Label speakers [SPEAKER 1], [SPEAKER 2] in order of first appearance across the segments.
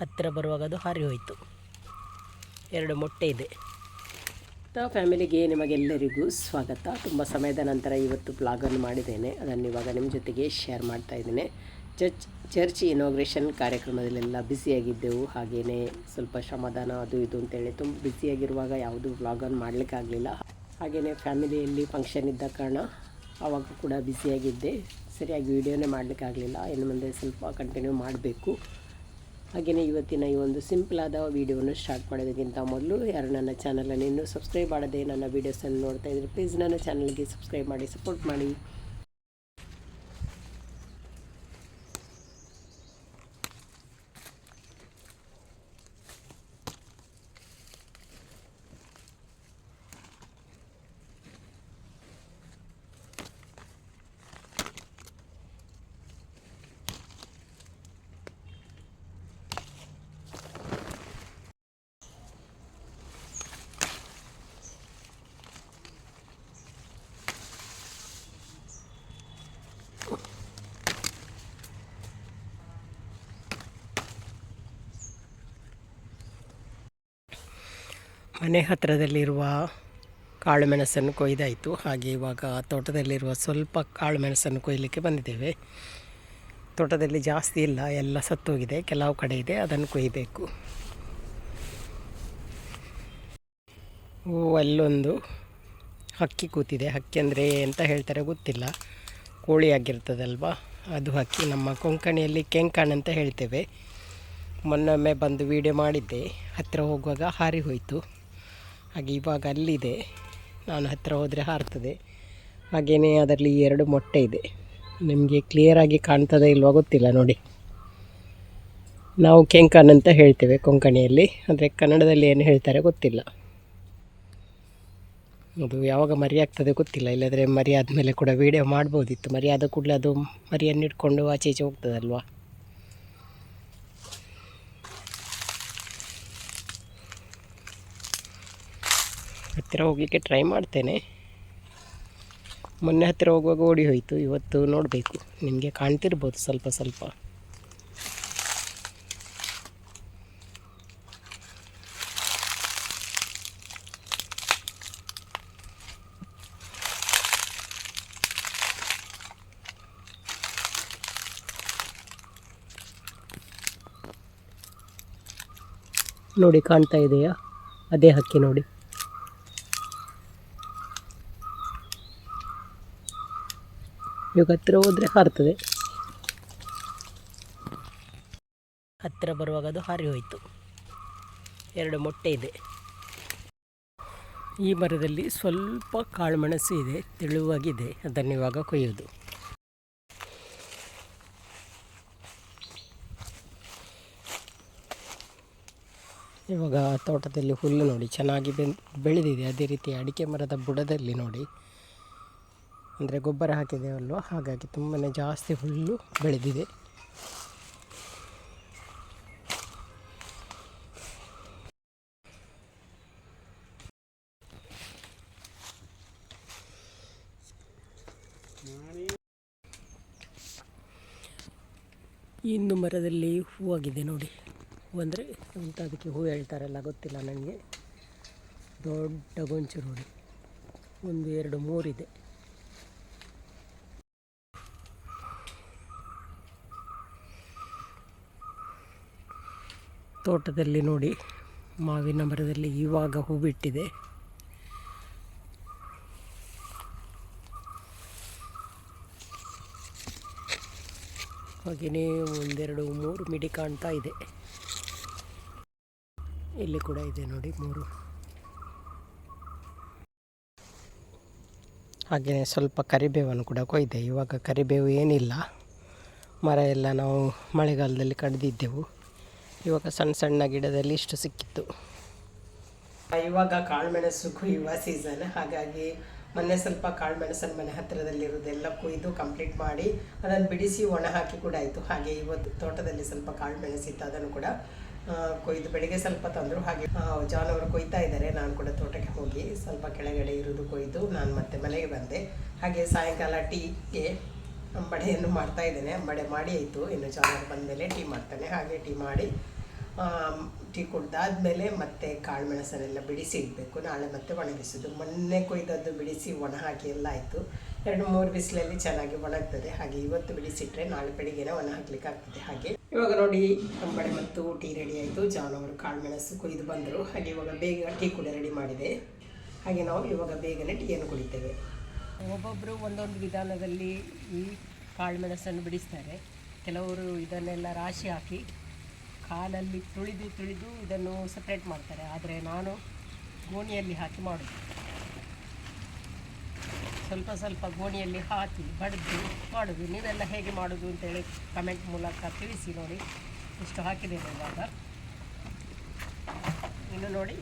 [SPEAKER 1] ಹತ್ತಿರ ಬರುವಾಗ ಅದು ಹಾರಿ ಹೋಯಿತು. ಎರಡು ಮೊಟ್ಟೆ ಇದೆ. ತ ಫ್ಯಾಮಿಲಿಗೆ ನಿಮಗೆಲ್ಲರಿಗೂ ಸ್ವಾಗತ. ತುಂಬ ಸಮಯದ ನಂತರ ಇವತ್ತು ಬ್ಲಾಗನ್ನು ಮಾಡಿದ್ದೇನೆ. ಅದನ್ನು ಇವಾಗ ನಿಮ್ಮ ಜೊತೆಗೆ ಶೇರ್ ಮಾಡ್ತಾ ಇದ್ದೇನೆ. ಚರ್ಚ್ ಚರ್ಚ್ ಇನಾಗ್ರೇಷನ್ ಕಾರ್ಯಕ್ರಮದಲ್ಲೆಲ್ಲ ಬ್ಯುಸಿಯಾಗಿದ್ದೆವು ಹಾಗೆಯೇ ಸ್ವಲ್ಪ ಶ್ರಮದಾನ ಅದು ಇದು ಅಂತೇಳಿ ತುಂಬ ಬ್ಯುಸಿಯಾಗಿರುವಾಗ ಯಾವುದೂ ವ್ಲಾಗನ್ನು ಮಾಡಲಿಕ್ಕಾಗಲಿಲ್ಲ. ಹಾಗೆಯೇ ಫ್ಯಾಮಿಲಿಯಲ್ಲಿ ಫಂಕ್ಷನ್ ಇದ್ದ ಕಾರಣ ಆವಾಗ ಕೂಡ ಬ್ಯುಸಿಯಾಗಿದ್ದೆ ಸರಿಯಾಗಿ ವೀಡಿಯೋನೇ ಮಾಡಲಿಕ್ಕಾಗಲಿಲ್ಲ. ಇನ್ನು ಮುಂದೆ ಸ್ವಲ್ಪ ಕಂಟಿನ್ಯೂ ಮಾಡಬೇಕು. ಹಾಗೆಯೇ ಇವತ್ತಿನ ಈ ಒಂದು ಸಿಂಪಲ್ ಆದ ವೀಡಿಯೋವನ್ನು ಸ್ಟಾರ್ಟ್ ಮಾಡೋದಕ್ಕಿಂತ ಮೊದಲು ಯಾರು ನನ್ನ ಚಾನಲನ್ನು ಇನ್ನೂ ಸಬ್ಸ್ಕ್ರೈಬ್ ಮಾಡದೆ ನನ್ನ ವೀಡಿಯೋಸನ್ನು ನೋಡ್ತಾ ಇದ್ದರೆ ಪ್ಲೀಸ್ ನನ್ನ ಚಾನಲ್ಗೆ ಸಬ್ಸ್ಕ್ರೈಬ್ ಮಾಡಿ ಸಪೋರ್ಟ್ ಮಾಡಿ. ಮನೆ ಹತ್ತಿರದಲ್ಲಿರುವ ಕಾಳು ಮೆಣಸನ್ನು ಕೊಯ್ದಾಯಿತು. ಹಾಗೆ ಇವಾಗ ತೋಟದಲ್ಲಿರುವ ಸ್ವಲ್ಪ ಕಾಳು ಮೆಣಸನ್ನು ಬಂದಿದ್ದೇವೆ. ತೋಟದಲ್ಲಿ ಜಾಸ್ತಿ ಇಲ್ಲ, ಎಲ್ಲ ಸತ್ತೋಗಿದೆ, ಕೆಲವು ಕಡೆ ಇದೆ, ಅದನ್ನು ಕೊಯ್ಯಬೇಕು ಓ, ಅಲ್ಲೊಂದು ಹಕ್ಕಿ ಕೂತಿದೆ. ಹಕ್ಕಿ ಅಂದರೆ ಎಂತ ಹೇಳ್ತಾರೆ ಗೊತ್ತಿಲ್ಲ. ಕೋಳಿ ಆಗಿರ್ತದಲ್ವ? ಅದು ಹಕ್ಕಿ ನಮ್ಮ ಕೊಂಕಣಿಯಲ್ಲಿ ಕೆಂಕಣ್ ಅಂತ ಹೇಳ್ತೇವೆ. ಮೊನ್ನೊಮ್ಮೆ ಬಂದು ವೀಡಿಯೋ ಮಾಡಿದ್ದೆ. ಹತ್ತಿರ ಹೋಗುವಾಗ ಹಾರಿ ಹೋಯಿತು. ಹಾಗೆ ಇವಾಗ ಅಲ್ಲಿದೆ. ನಾನು ಹತ್ತಿರ ಹೋದರೆ ಹಾರ್ತದೆ. ಹಾಗೆಯೇ ಅದರಲ್ಲಿ ಎರಡು ಮೊಟ್ಟೆ ಇದೆ. ನಿಮಗೆ ಕ್ಲಿಯರಾಗಿ ಕಾಣ್ತದೆ ಇಲ್ವ ಗೊತ್ತಿಲ್ಲ ನೋಡಿ. ನಾವು ಕೆಂಕನ್ ಅಂತ ಹೇಳ್ತೇವೆ ಕೊಂಕಣಿಯಲ್ಲಿ. ಅಂದರೆ ಕನ್ನಡದಲ್ಲಿ ಏನು ಹೇಳ್ತಾರೆ ಗೊತ್ತಿಲ್ಲ. ಅದು ಯಾವಾಗ ಮರಿ ಆಗ್ತದೆ ಗೊತ್ತಿಲ್ಲ. ಇಲ್ಲದ್ರೆ ಮರಿ ಆದಮೇಲೆ ಕೂಡ ವೀಡಿಯೋ ಮಾಡ್ಬೋದಿತ್ತು. ಮರಿ ಆದ ಕೂಡಲೇ ಅದು ಮರಿಯನ್ನು ಇಟ್ಕೊಂಡು ಆಚೆ ಈಚೆ ಹೋಗ್ತದಲ್ವಾ? ಹತ್ತಿರ ಹೋಗಲಿಕ್ಕೆ ಟ್ರೈ ಮಾಡ್ತೇನೆ. ಮೊನ್ನೆ ಹತ್ತಿರ ಹೋಗುವಾಗ ಓಡಿ ಹೋಯಿತು, ಇವತ್ತು ನೋಡಬೇಕು, ನಿಮಗೆ ಕಾಣ್ತಿರ್ಬೋದು ಸ್ವಲ್ಪ ಸ್ವಲ್ಪ. ನೋಡಿ, ಕಾಣ್ತಾ ಇದೆಯಾ? ಅದೇ ಹಕ್ಕಿ ನೋಡಿ. ಇವಾಗ ಹತ್ತಿರ ಹೋದರೆ ಹಾರ್ತದೆ. ಹತ್ತಿರ ಬರುವಾಗ ಅದು ಹಾರಿ ಹೋಯಿತು. ಎರಡು ಮೊಟ್ಟೆ ಇದೆ. ಈ ಮರದಲ್ಲಿ ಸ್ವಲ್ಪ ಕಾಳುಮೆಣಸು ಇದೆ, ತೆಳುವಾಗಿದೆ, ಅದನ್ನು ಇವಾಗ ಕೊಯ್ಯೋದು. ಇವಾಗ ತೋಟದಲ್ಲಿ ಹುಲ್ಲು ನೋಡಿ, ಚೆನ್ನಾಗಿ ಬೆನ್ ಬೆಳೆದಿದೆ. ಅದೇ ರೀತಿ ಅಡಿಕೆ ಮರದ ಬುಡದಲ್ಲಿ ನೋಡಿ. ಅಂದರೆ ಗೊಬ್ಬರ ಹಾಕಿದ್ದೇವಲ್ವ? ಹಾಗಾಗಿ ತುಂಬಾ ಜಾಸ್ತಿ ಹುಲ್ಲು ಬೆಳೆದಿದೆ. ಇನ್ನು ಮರದಲ್ಲಿ ಹೂವಾಗಿದೆ ನೋಡಿ. ಹೂ ಅಂದರೆ ಅಂತ ಅದಕ್ಕೆ ಹೂ ಹೇಳ್ತಾರಲ್ಲ ಗೊತ್ತಿಲ್ಲ ನನಗೆ. ದೊಡ್ಡ ಗೊಂಚು ನೋಡಿ. ಒಂದು, ಎರಡು, ಮೂರಿದೆ. ತೋಟದಲ್ಲಿ ನೋಡಿ, ಮಾವಿನ ಮರದಲ್ಲಿ ಇವಾಗ ಹೂ ಬಿಟ್ಟಿದೆ ಹಾಗೆಯೇ ಒಂದೆರಡು, ಮೂರು ಮಿಡಿ ಕಾಣ್ತಾ ಇದೆ. ಇಲ್ಲಿ ಕೂಡ ಇದೆ ನೋಡಿ ಮೂರು. ಹಾಗೆಯೇ ಸ್ವಲ್ಪ ಕರಿಬೇವನ್ನು ಕೂಡ ಕೊಯ್ದೆ. ಇವಾಗ ಕರಿಬೇವು ಏನಿಲ್ಲ. ಮರ ಎಲ್ಲ ನಾವು ಮಳೆಗಾಲದಲ್ಲಿ ಕಡ್ದಿದ್ದೆವು. ಇವಾಗ ಸಣ್ಣ ಸಣ್ಣ ಗಿಡದಲ್ಲಿ ಇಷ್ಟು ಸಿಕ್ಕಿತ್ತು. ಇವಾಗ ಕಾಳುಮೆಣಸು ಕುಯ್ಯುವ ಸೀಸನ್ ಹಾಗಾಗಿ ಮೊನ್ನೆ ಸ್ವಲ್ಪ ಕಾಳುಮೆಣಸನ್ನು ಮನೆ ಹತ್ತಿರದಲ್ಲಿರೋದೆಲ್ಲ ಕುಯ್ದು ಕಂಪ್ಲೀಟ್ ಮಾಡಿ ಅದನ್ನು ಬಿಡಿಸಿ ಒಣ ಹಾಕಿ ಕೂಡ ಆಯಿತು. ಹಾಗೆ ಇವತ್ತು ತೋಟದಲ್ಲಿ ಸ್ವಲ್ಪ ಕಾಳುಮೆಣಸಿತ್ತು ಅದನ್ನು ಕೂಡ ಕೊಯ್ದು ಬೆಳಿಗ್ಗೆ ಸ್ವಲ್ಪ ತಂದರು. ಹಾಗೆ ಜಾನ್ ಅವರು ಕೊಯ್ತಾ ಇದ್ದಾರೆ. ನಾನು ಕೂಡ ತೋಟಕ್ಕೆ ಹೋಗಿ ಸ್ವಲ್ಪ ಕೆಳಗಡೆ ಇರೋದು ಕೊಯ್ದು ನಾನು ಮತ್ತೆ ಮನೆಗೆ ಬಂದೆ. ಹಾಗೆ ಸಾಯಂಕಾಲ ಟೀಗೆ ಅಂಬಡೆಯನ್ನು ಮಾಡ್ತಾ ಇದ್ದೇನೆ. ಬಡೆ ಮಾಡಿ ಆಯಿತು. ಇನ್ನು ಚಾನಲ್ ಬಂದಮೇಲೆ ಟೀ ಮಾಡ್ತಾನೆ. ಹಾಗೆ ಟೀ ಮಾಡಿ ಟೀ ಕುಡ್ದಾದ್ಮೇಲೆ ಮತ್ತೆ ಕಾಳು ಮೆಣಸನ್ನೆಲ್ಲ ಬಿಡಿಸಿ ಇಡಬೇಕು. ನಾಳೆ ಮತ್ತೆ ಒಣಗಿಸೋದು. ಮೊನ್ನೆ ಕೊಯ್ದದ್ದು ಬಿಡಿಸಿ ಒಣ ಹಾಕಿ ಎಲ್ಲ ಆಯಿತು. ಎರಡು ಮೂರು ಬಿಸಿಲಲ್ಲಿ ಚೆನ್ನಾಗಿ ಒಣಗ್ತದೆ. ಹಾಗೆ ಇವತ್ತು ಬಿಡಿಸಿಟ್ರೆ ನಾಳೆ ಬೆಳಿಗ್ಗೆನೇ ಒಣ ಹಾಕ್ಲಿಕ್ಕೆ ಆಗ್ತದೆ. ಹಾಗೆ ಇವಾಗ ನೋಡಿ ಬಡೆ ಮತ್ತು ಟೀ ರೆಡಿ ಆಯಿತು. ಜಾನವರು ಕಾಳು ಮೆಣಸು ಕೊಯ್ದು ಬಂದರು. ಹಾಗೆ ಇವಾಗ ಬೇಗ ಟೀ ಕೂಡ ರೆಡಿ ಮಾಡಿದೆ. ಹಾಗೆ ನಾವು ಇವಾಗ ಬೇಗನೆ ಟೀಯನ್ನು ಕುಡಿತೇವೆ. ಒಬ್ಬೊಬ್ಬರು ಒಂದೊಂದು ವಿಧಾನದಲ್ಲಿ ಈ ಕಾಳು ಮೆಣಸನ್ನು ಬಿಡಿಸ್ತಾರೆ. ಕೆಲವರು ಇದನ್ನೆಲ್ಲ ರಾಶಿ ಹಾಕಿ ಕಾಲಲ್ಲಿ ತುಳಿದು ತುಳಿದು ಇದನ್ನು ಸಪ್ರೇಟ್ ಮಾಡ್ತಾರೆ. ಆದರೆ ನಾನು ಗೋಣಿಯಲ್ಲಿ ಹಾಕಿ ಮಾಡೋದು. ಸ್ವಲ್ಪ ಸ್ವಲ್ಪ ಗೋಣಿಯಲ್ಲಿ ಹಾಕಿ ಬಡಿದು ಮಾಡೋದು. ನೀವೆಲ್ಲ ಹೇಗೆ ಮಾಡೋದು ಅಂತೇಳಿ ಕಮೆಂಟ್ ಮೂಲಕ ತಿಳಿಸಿ ನೋಡಿ. ಇಷ್ಟು ಹಾಕಿದ್ದೇನೆ ಇವಾಗ. ಇನ್ನು ನೋಡಿ.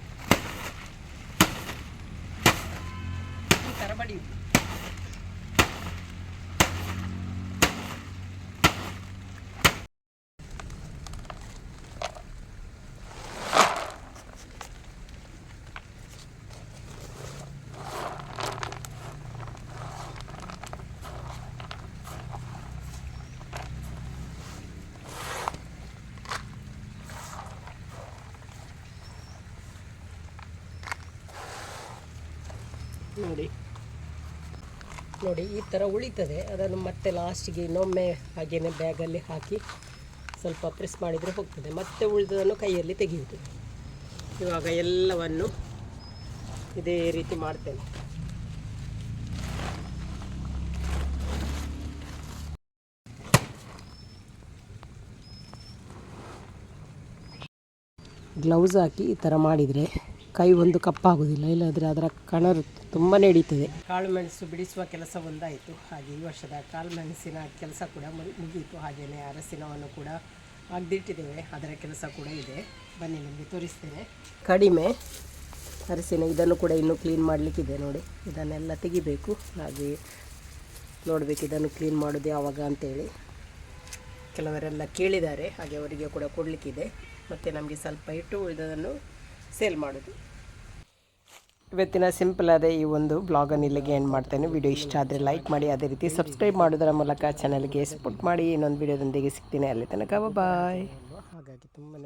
[SPEAKER 1] ಈ ಥರ ಬಡಿಯುದು. ನೋಡಿ. ನೋಡಿ, ಈ ಥರ ಉಳಿತದೆ. ಅದನ್ನು ಮತ್ತೆ ಲಾಸ್ಟಿಗೆ ಇನ್ನೊಮ್ಮೆ ಹಾಗೇನೆ ಬ್ಯಾಗಲ್ಲಿ ಹಾಕಿ ಸ್ವಲ್ಪ ಪ್ರೆಸ್ ಮಾಡಿದರೆ ಹೋಗ್ತದೆ. ಮತ್ತೆ ಉಳಿದದನ್ನು ಕೈಯಲ್ಲಿ ತೆಗೆಯುವುದು. ಇವಾಗ ಎಲ್ಲವನ್ನು ಇದೇ ರೀತಿ ಮಾಡ್ತೇನೆ. ಗ್ಲೌಸ್ ಹಾಕಿ ಈ ಥರ ಮಾಡಿದರೆ ಕೈ ಒಂದು ಕಪ್ಪಾಗುವುದಿಲ್ಲ ಇಲ್ಲಾದರೆ ಅದರ ಕಣರು ತುಂಬಾ ಹಿಡಿತದೆ. ಕಾಳು ಮೆಣಸು ಬಿಡಿಸುವ ಕೆಲಸ ಒಂದಾಯಿತು. ಹಾಗೆ ಈ ವರ್ಷದ ಕಾಳು ಮೆಣಸಿನ ಕೆಲಸ ಕೂಡ ಮುಗಿ- ಮುಗಿಯಿತು ಹಾಗೆಯೇ ಅರಸಿನವನ್ನು ಕೂಡ ಅಗ್ದಿಟ್ಟಿದ್ದೇವೆ ಅದರ ಕೆಲಸ ಕೂಡ ಇದೆ. ಬನ್ನಿ, ನಿಮಗೆ ತೋರಿಸ್ತೇನೆ. ಕಡಿಮೆ ಅರಸಿನ ಇದನ್ನು ಕೂಡ ಇನ್ನೂ ಕ್ಲೀನ್ ಮಾಡಲಿಕ್ಕಿದೆ ನೋಡಿ. ಇದನ್ನೆಲ್ಲ ತೆಗಿಬೇಕು. ಹಾಗೆ ನೋಡಬೇಕು ಇದನ್ನು ಕ್ಲೀನ್ ಮಾಡೋದು ಯಾವಾಗ ಅಂತೇಳಿ. ಕೆಲವರೆಲ್ಲ ಕೇಳಿದ್ದಾರೆ. ಹಾಗೆ ಅವರಿಗೆ ಕೂಡ ಕೊಡಲಿಕ್ಕಿದೆ. ಮತ್ತು ನಮಗೆ ಸ್ವಲ್ಪ ಇಟ್ಟು ಉಳಿದದನ್ನು ಸೇಲ್ ಮಾಡೋದು. ಇವತ್ತಿನ ಸಿಂಪಲ್ ಆದ ಈ ಒಂದು ಬ್ಲಾಗನ್ನು ಇಲ್ಲಿಗೆ ಎಂಡ್ ಮಾಡ್ತೇನೆ. ವಿಡಿಯೋ ಇಷ್ಟ ಆದರೆ ಲೈಕ್ ಮಾಡಿ ಅದೇ ರೀತಿ ಸಬ್ಸ್ಕ್ರೈಬ್ ಮಾಡೋದರ ಮೂಲಕ ಚಾನಲ್ಗೆ ಸಪೋರ್ಟ್ ಮಾಡಿ. ಇನ್ನೊಂದು ವಿಡಿಯೋದೊಂದಿಗೆ ಸಿಗ್ತೀನಿ. ಅಲ್ಲಿ ತನಕ ಬಾಯ್ ಹಾಗಾಗಿ ತುಂಬಾ